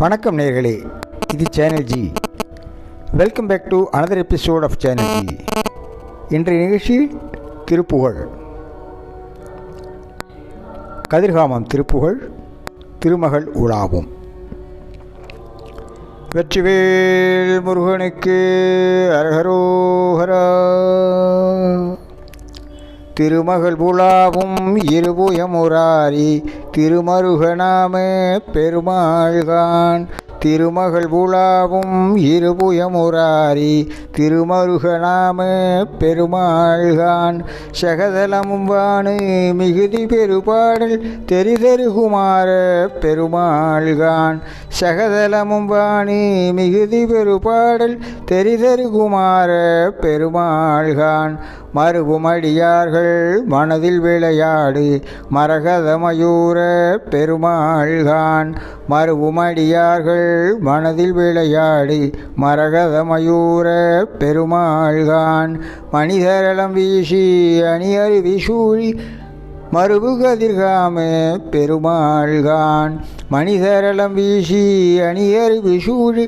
வணக்கம் நேர்களே இது channel G welcome back to another episode of channel G இன்றைய நிகழ்ச்சி திருப்புகழ். கதிர்காமம் திருப்புகழ் திருமகள் உலாவும். வெற்றிவேல் முருகனுக்கு அரகரோகரா திருமகள் உலாவும் இருபுயமுராரி திருமருகனாமே பெருமாள்கான். திருமகள் புலாவும் இருபுயமுராரி திருமருகனாம பெருமாள்கான். சகதலமும் வானு மிகுதி பெருபாடல் தெரிதருகுமார பெருமாள்கான். சகதலமும் வாணி மிகுதி பெருபாடல் தெரிதருகுமார பெருமாள்கான். மறுபுமடியார்கள் மனதில் விளையாடு மரகதமயூர பெருமாள்கான். மறுபுமடியார்கள் மனதில் விளையாடி மரகத மயூர பெருமாள்கான் மனிதரளம் வீசி அணியறி விஷூழி மறுபு கதிர்காமே பெருமாள்கான் மனிதரளம் வீசி அணியறி விஷூழி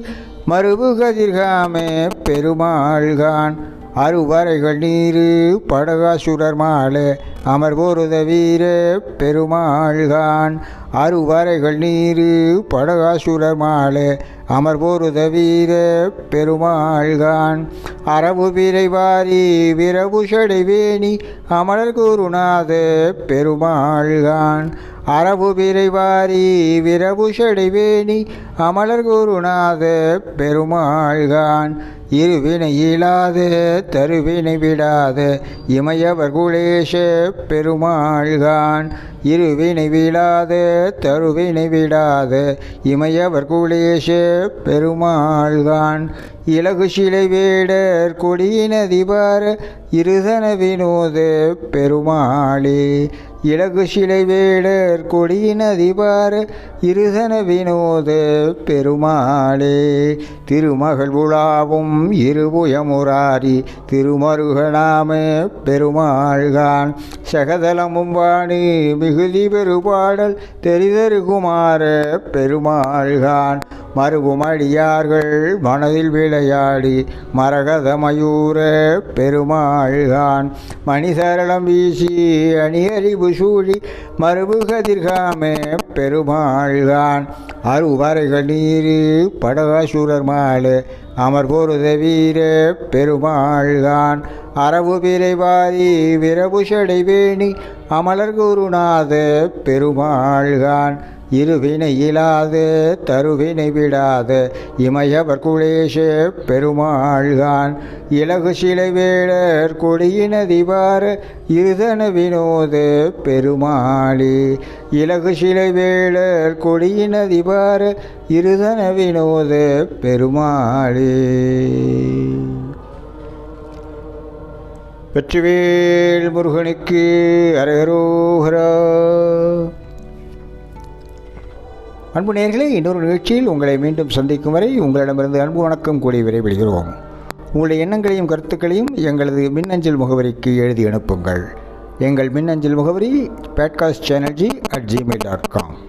மறுபு கதிர்காமே பெருமாள்கான் அறுவரைகள் நீரு படகாசுரர் மாலை அமர்பொருத வீர பெருமாள்கான். அறுவரைகள் நீரு படகாசுரர் மாலே அமர்பொருத வீர பெருமாள்கான். அரபு விரைவாரி விரவு வேணி அமரர் குருநாத பெருமாள்கான். அரபு விரைவாரி விரவு செடைவேணி அமலர் குருநாத பெருமாள்கான். இருவினை இயலாத தருவினை விடாத இமையவர் குலேஷ பெருமாள்கான் இருவினை விடாது தருவினை விடாது. இமையவர் குலேஷ பெருமாள்தான். இலகு சிலை வேடர் கொடியினதிபார இருதன வினோது பெருமாளே. இலகு சிலை வேடர் கொடியினதிபார் இருதன வினோத பெருமாளே. திருமகள் உலாவும் இருபுயமுராரி திருமருகனாம பெருமாள்கான். சகதலமும் வாணி மிகுதி பெருபாடல் தெரிதருகுமார பெருமாள்கான். மறுபுமடியார்கள் மனதில் விளையாடி மரகதமயூர பெருமாள்தான். பெருமாள்கான் மணிசரளம் வீசி அணியறிவு சூழி மறுபுகதிர்காமே பெருமாள்கான் அருவரைகள் நீரு படகாசுரர் மாலே அமர் பொருத வீர பெருமாள்கான் அரபு விரைவாரி விரபுஷடை வேணி அமலர் குருநாத பெருமாள்கான் இருவினை இலாது தருவினை விடாது. இமயவர் குலேஷ பெருமாள்கான் இலகு சிலை வேடர் கொடியினதிவார இருதன வினோது பெருமாளி. இலகு சிலை வேடர் கொடியினதிவார இருதன வினோது பெருமாளி. வெற்றிவேல் முருகனுக்கு அரகரோகரா அன்பு நேர்களே இன்னொரு நிகழ்ச்சியில் உங்களை மீண்டும் சந்திக்கும் வரை உங்களிடமிருந்து அன்பு வணக்கம் கூடி விரைவிடுகிறோம் உங்களுடைய எண்ணங்களையும் கருத்துக்களையும் எங்களது மின்னஞ்சல் முகவரிக்கு எழுதி அனுப்புங்கள். எங்கள் மின்னஞ்சல் முகவரி podcast channel G at Gmail dot com